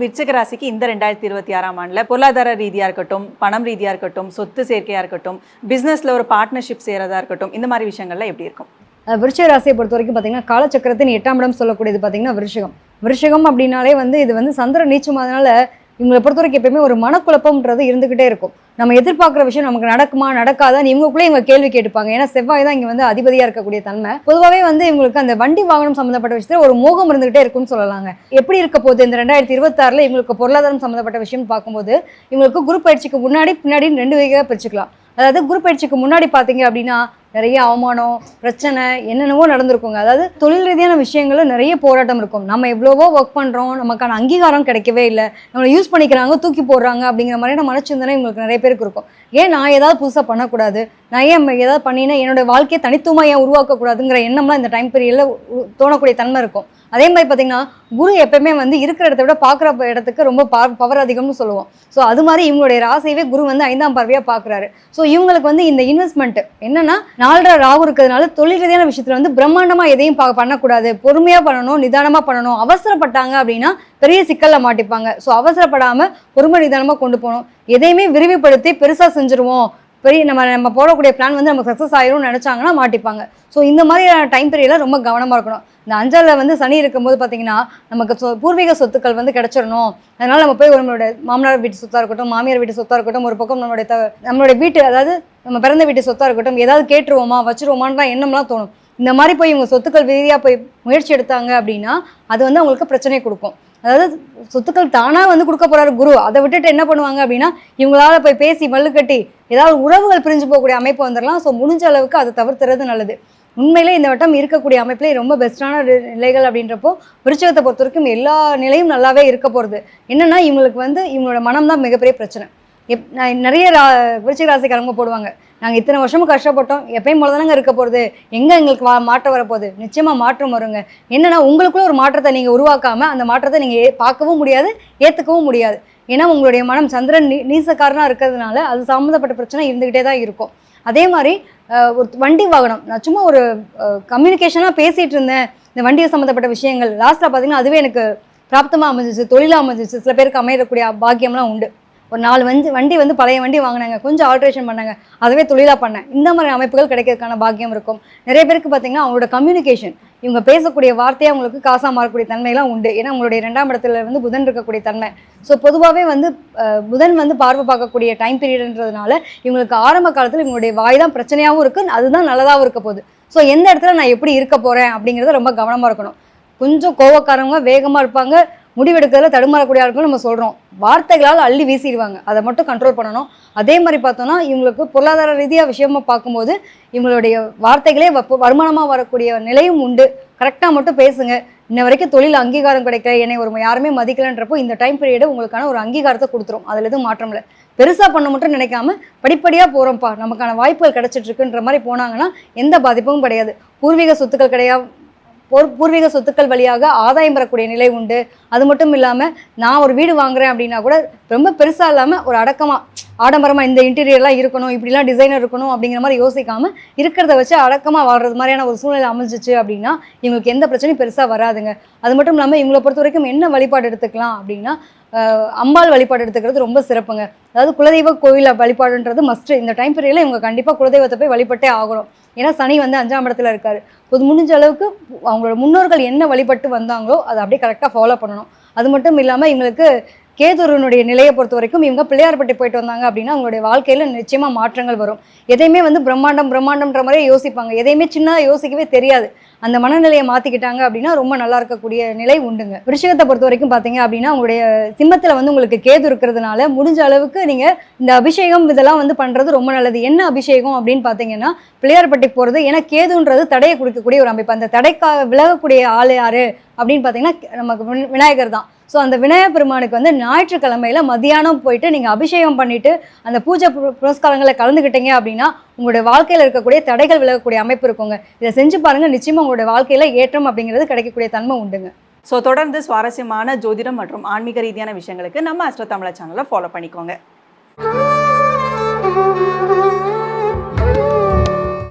விருச்சிக ராசிக்கு இந்த ரெண்டாயிரத்தி இருபத்தி ஆறாம் ஆண்டில் பொருளாதார ரீதியாக இருக்கட்டும் பணம் ரீதியாக இருக்கட்டும் சொத்து சேர்க்கையாக இருக்கட்டும் பிஸ்னஸில் ஒரு பார்ட்னர்ஷிப் செய்கிறதா இருக்கட்டும் இந்த மாதிரி விஷயங்கள்ல எப்படி இருக்கும்? அஹ் ராசியை பொறுத்த வரைக்கும் பார்த்தீங்கன்னா காலச்சக்கரத்தின் எட்டாம் இடம் சொல்லக்கூடியது பார்த்தீங்கன்னா விருஷகம் விருஷகம் அப்படின்னாலே வந்து இது வந்து சந்திர நீச்சமாதனால இவங்களை பொறுத்த வரைக்கும் எப்பயுமே ஒரு மனக்குழப்பம்ன்றது இருந்துகிட்டே இருக்கும். நம்ம எதிர்பார்க்குற விஷயம் நமக்கு நடக்குமா நடக்காதான்னு இவங்களுக்குள்ளே இவங்க கேள்வி கேட்டுப்பாங்க. ஏன்னா செவ்வாய் தான் இங்கே வந்து அதிபதியாக இருக்கக்கூடிய தன்மை. பொதுவாகவே வந்து இவங்களுக்கு அந்த வண்டி வாகனம் சம்மந்தப்பட்ட விஷயத்தில் ஒரு மோகம் இருந்துகிட்டே இருக்கும்னு சொல்லலாங்க. எப்படி இருக்க போகுது? இந்த ரெண்டாயிரத்தி இருபத்தாறில் இவங்களுக்கு பொருளாதாரம் சம்மந்தப்பட்ட விஷயம் பார்க்கும்போது இவங்களுக்கு குரு பயிற்சிக்கு முன்னாடி பின்னாடி ரெண்டு வகையாக பிரிச்சுக்கலாம். அதாவது குரு பயிற்சிக்கு முன்னாடி பார்த்தீங்க அப்படின்னா நிறைய அவமானம் பிரச்சனை என்னென்னவோ நடந்திருக்குங்க. அதாவது தொழில் ரீதியான விஷயங்களில் நிறைய போராட்டம் இருக்கும். நம்ம எவ்வளவோ ஒர்க் பண்ணுறோம் நமக்கான அங்கீகாரம் கிடைக்கவே இல்லை. நம்மளை யூஸ் பண்ணிக்கிறாங்க தூக்கி போடுறாங்க அப்படிங்கிற மாதிரியான மனச்சிந்தனை உங்களுக்கு நிறைய பேருக்கு இருக்கும். ஏன் நான் ஏதாவது புதுசாக பண்ணக்கூடாது? நான் ஏன் ஏதாவது பண்ணினா என்னோட வாழ்க்கையை தனித்துவமாக ஏன் உருவாக்கக்கூடாதுங்கிற எண்ணம்லாம் இந்த டைம் பீரியடில் தோணக்கூடிய தன்மை இருக்கும். அதே மாதிரி பார்த்தீங்கன்னா குரு எப்பயுமே வந்து இருக்கிற இடத்த விட பார்க்குற இடத்துக்கு ரொம்ப பவர் அதிகம்னு சொல்லுவோம். ஸோ அது மாதிரி இவங்களுடைய ராசியவே குரு வந்து ஐந்தாம் பார்வையாக பார்க்குறாரு ஸோ இவங்களுக்கு வந்து இந்த இன்வெஸ்ட்மெண்ட் என்னன்னா நாலரை ராகு இருக்கிறதுனால தொழில் ரீதியான விஷயத்தில் வந்து பிரம்மாண்டமாக எதையும் பா பண்ணக்கூடாது. பொறுமையாக பண்ணணும் நிதானமாக பண்ணணும். அவசரப்பட்டாங்க அப்படின்னா பெரிய சிக்கலில் மாட்டிப்பாங்க. ஸோ அவசரப்படாமல் பொறுமை நிதானமாக கொண்டு போகணும். எதையுமே விரிவுபடுத்தி பெருசாக செஞ்சுருவோம். பெரிய நம்ம நம்ம போடக்கூடிய பிளான் வந்து நமக்கு சக்ஸஸ் ஆயிரும்னு நினச்சாங்கன்னா மாட்டிப்பாங்க. ஸோ இந்த மாதிரியான டைம் பீரியடில் ரொம்ப கவனமாக இருக்கணும். இந்த அஞ்சாலில் வந்து சனி இருக்கும்போது பார்த்தீங்கன்னா நமக்கு சொ பூர்வீக சொத்துக்கள் வந்து கிடச்சிடணும். அதனால் நம்ம போய் நம்மளோட மாமனார் வீட்டு சொத்தாக இருக்கட்டும் மாமியார் வீட்டு சொத்தாக இருக்கட்டும் ஒரு பக்கம் நம்மளுடைய த நம்மளுடைய வீட்டு அதாவது நம்ம பிறந்த வீட்டு சொத்தாக இருக்கட்டும் ஏதாவது கேட்டுருவோமா வச்சிருவோமான்ற எண்ணம்லாம் தோணும். இந்த மாதிரி போய் இவங்க சொத்துக்கள் ரீதியாக போய் முயற்சி எடுத்தாங்க அப்படின்னா அது வந்து அவங்களுக்கு பிரச்சனையை கொடுக்கும். அதாவது சொத்துக்கள் தானாக வந்து கொடுக்க போகிறாரு குரு. அதை விட்டுட்டு என்ன பண்ணுவாங்க அப்படின்னா இவங்களால போய் பேசி மல்லு கட்டி ஏதாவது உறவுகள் பிரிஞ்சு போகக்கூடிய அமைப்பு வந்துடலாம் ஸோ முடிஞ்ச அளவுக்கு அதை தவிர்த்துறது நல்லது. உண்மையிலே இந்த வட்டம் இருக்கக்கூடிய அமைப்பிலே ரொம்ப பெஸ்ட்டான நிலைகள் அப்படின்றப்போ விருச்சகத்தை பொறுத்த வரைக்கும் எல்லா நிலையும் நல்லாவே இருக்க போகிறது என்னென்னா இவங்களுக்கு வந்து இவங்களோட மனம் தான் மிகப்பெரிய பிரச்சனை. எப் நான் நிறைய ரா விருச்சிக ராசிக்காரங்க போடுவாங்க. நாங்கள் இத்தனை வருஷமும் கஷ்டப்பட்டோம். எப்பயும் போல தானங்க இருக்க போகிறது எங்கே எங்களுக்கு வா மாற்றம் வரப்போகுது? நிச்சயமாக மாற்றம் வருங்க. என்னென்னா உங்களுக்குள்ள ஒரு மாற்றத்தை நீங்கள் உருவாக்காமல் அந்த மாற்றத்தை நீங்கள் பார்க்கவும் முடியாது ஏற்றுக்கவும் முடியாது. ஏன்னா உங்களுடைய மனம் சந்திரன் நீ நீசக்காரனாக இருக்கிறதுனால அது சம்மந்தப்பட்ட பிரச்சனை இருந்துக்கிட்டே தான் இருக்கும். அதே மாதிரி ஒரு வண்டி வாகனம். நான் சும்மா ஒரு கம்யூனிகேஷனாக பேசிகிட்டு இருந்தேன். இந்த வண்டியை சம்மந்தப்பட்ட விஷயங்கள். லாஸ்ட்டில் பார்த்தீங்கன்னா அதுவே எனக்கு பிராப்தமாக அமைஞ்சிச்சு தொழிலாக அமைஞ்சிச்சு. சில பேருக்கு அமையக்கூடிய பாக்கியம்லாம் உண்டு. ஒரு நாலு வண்டி வண்டி வந்து பழைய வண்டி வாங்கினாங்க. கொஞ்சம் ஆல்ட்ரேஷன் பண்ணாங்க. அதுவே தொழிலாக பண்ணேன். இந்த மாதிரி அமைப்புகள் கிடைக்கிறதுக்கான பாக்கியம் இருக்கும். நிறைய பேருக்கு பார்த்தீங்கன்னா அவங்களோட கம்யூனிகேஷன் இவங்க பேசக்கூடிய வார்த்தையாக அவங்களுக்கு காசாக மாறக்கூடிய தன்மையெல்லாம் உண்டு. ஏன்னா உங்களுடைய ரெண்டாம் இடத்துல வந்து புதன் இருக்கக்கூடிய தன்மை. ஸோ பொதுவாகவே வந்து புதன் வந்து பார்வை பார்க்கக்கூடிய டைம் பீரியட்ன்றதுனால இவங்களுக்கு ஆரம்ப காலத்தில் இவங்களுடைய வாய் தான் பிரச்சனையாகவும் இருக்குது அதுதான் நல்லதாகவும் இருக்க போகுது. ஸோ எந்த இடத்துல நான் எப்படி இருக்க போகிறேன் அப்படிங்கிறத ரொம்ப கவனமாக இருக்கணும். கொஞ்சம் கோவக்காரவங்க வேகமாக இருப்பாங்க. முடிவெடுக்கிறதுல தடுமாறக்கூடிய ஆட்களும் நம்ம சொல்கிறோம் வார்த்தைகளால் அள்ளி வீசிடுவாங்க. அதை மட்டும் கண்ட்ரோல் பண்ணணும். அதே மாதிரி பார்த்தோம்னா இவங்களுக்கு பொருளாதார ரீதியாக விஷயமா பார்க்கும்போது இவங்களுடைய வார்த்தைகளே வருமானமாக வரக்கூடிய நிலையும் உண்டு. கரெக்டாக மட்டும் பேசுங்க. இன்ன வரைக்கும் தொழில் அங்கீகாரம் கிடைக்கல. என்னை ஒரு யாருமே மதிக்கலன்றப்போ இந்த டைம் பீரியடு உங்களுக்கான ஒரு அங்கீகாரத்தை கொடுத்துரும். அதில் எதுவும் மாற்றம் இல்லை. பெருசாக பண்ண மட்டும் நினைக்காம படிப்படியாக போகிறோம்ப்பா நமக்கான வாய்ப்புகள் கிடைச்சிட்டு இருக்குன்ற மாதிரி போனாங்கன்னா எந்த பாதிப்பும் கிடையாது. பூர்வீக சொத்துக்கள் கிடையாது பூர்வீக சொத்துக்கள் வழியாக ஆதாயம் பெறக்கூடிய நிலை உண்டு. அது மட்டும் இல்லாமல் நான் ஒரு வீடு வாங்குறேன் அப்படின்னா கூட ரொம்ப பெருசாக இல்லாமல் ஒரு அடக்கமாக ஆடம்பரமாக இந்த இன்டீரியர்லாம் இருக்கணும் இப்படிலாம் டிசைனர் இருக்கணும் அப்படிங்கிற மாதிரி யோசிக்காமல் இருக்கிறத வச்சு அடக்கமாக வாழ்றது மாதிரியான ஒரு சூழ்நிலை அமைஞ்சிச்சு அப்படின்னா இவங்களுக்கு எந்த பிரச்சனையும் பெருசாக வராதுங்க. அது மட்டும் இல்லாமல் இவங்களை பொறுத்த வரைக்கும் என்ன வழிபாடு எடுத்துக்கலாம் அப்படின்னா அம்பாள் வழிபாடு எடுத்துக்கிறது ரொம்ப சிறப்புங்க. அதாவது குலதெய்வ கோயில் வழிபாடுன்றது மஸ்ட் இந்த டைம் பீரியடில் இவங்க கண்டிப்பாக குலதெய்வத்தை போய் வழிபட்டே ஆகணும். ஏன்னா சனி வந்து அஞ்சாம் இடத்துல இருக்காரு. அது முடிஞ்ச அளவுக்கு அவங்களோட முன்னோர்கள் என்ன வழிபட்டு வந்தாங்களோ அதை அப்படியே கரெக்டாக ஃபாலோ பண்ணணும். அது மட்டும் இல்லாமல் இவங்களுக்கு கேதுருனுடைய நிலையை பொறுத்த வரைக்கும் இவங்க பிள்ளையார்பட்டி போயிட்டு வந்தாங்க அப்படின்னா அவங்களுடைய வாழ்க்கையில் நிச்சயமாக மாற்றங்கள் வரும். எதையுமே வந்து பிரம்மாண்டம் பிரம்மாண்டம்ன்ற மாதிரியே யோசிப்பாங்க. எதையுமே சின்னதாக யோசிக்கவே தெரியாது. அந்த மனநிலையை மாற்றிக்கிட்டாங்க அப்படின்னா ரொம்ப நல்லா இருக்கக்கூடிய நிலை உண்டுங்க. விருஷகத்தை பொறுத்த வரைக்கும் பார்த்தீங்க அப்படின்னா உங்களுடைய சிம்மத்தில் வந்து உங்களுக்கு கேது இருக்கிறதுனால முடிஞ்ச அளவுக்கு நீங்கள் இந்த அபிஷேகம் இதெல்லாம் வந்து பண்ணுறது ரொம்ப நல்லது. என்ன அபிஷேகம் அப்படின்னு பார்த்தீங்கன்னா பிள்ளையார்பட்டிக்கு போகிறது ஏன்னா கேதுன்றது தடையை கொடுக்கக்கூடிய ஒரு அமைப்பு. அந்த தடைக்கா விலகக்கூடிய ஆள் யாரு அப்படின்னு பார்த்தீங்கன்னா நமக்கு விநாயகர் விநாயகர் தான். ஸோ அந்த விநாயகர் பெருமானுக்கு வந்து ஞாயிற்றுக்கிழமையில மதியானம் போயிட்டு நீங்கள் அபிஷேகம் பண்ணிட்டு அந்த பூஜை பு- கலந்துக்கிட்டீங்க அப்படின்னா உங்களுடைய வாழ்க்கையில் இருக்கக்கூடிய தடைகள் விலகக்கூடிய அமைப்பு இருக்குங்க. இதை செஞ்சு பாருங்க. நிச்சயமா உங்களுடைய வாழ்க்கையில ஏற்றம் அப்படிங்கிறது கிடைக்கக்கூடிய தன்மை உண்டுங்க. ஸோ தொடர்ந்து சுவாரஸ்யமான ஜோதிடம் மற்றும் ஆன்மீக ரீதியான விஷயங்களுக்கு நம்ம அஸ்ட்ரோ தமிழா சேனலை ஃபாலோ பண்ணிக்கோங்க.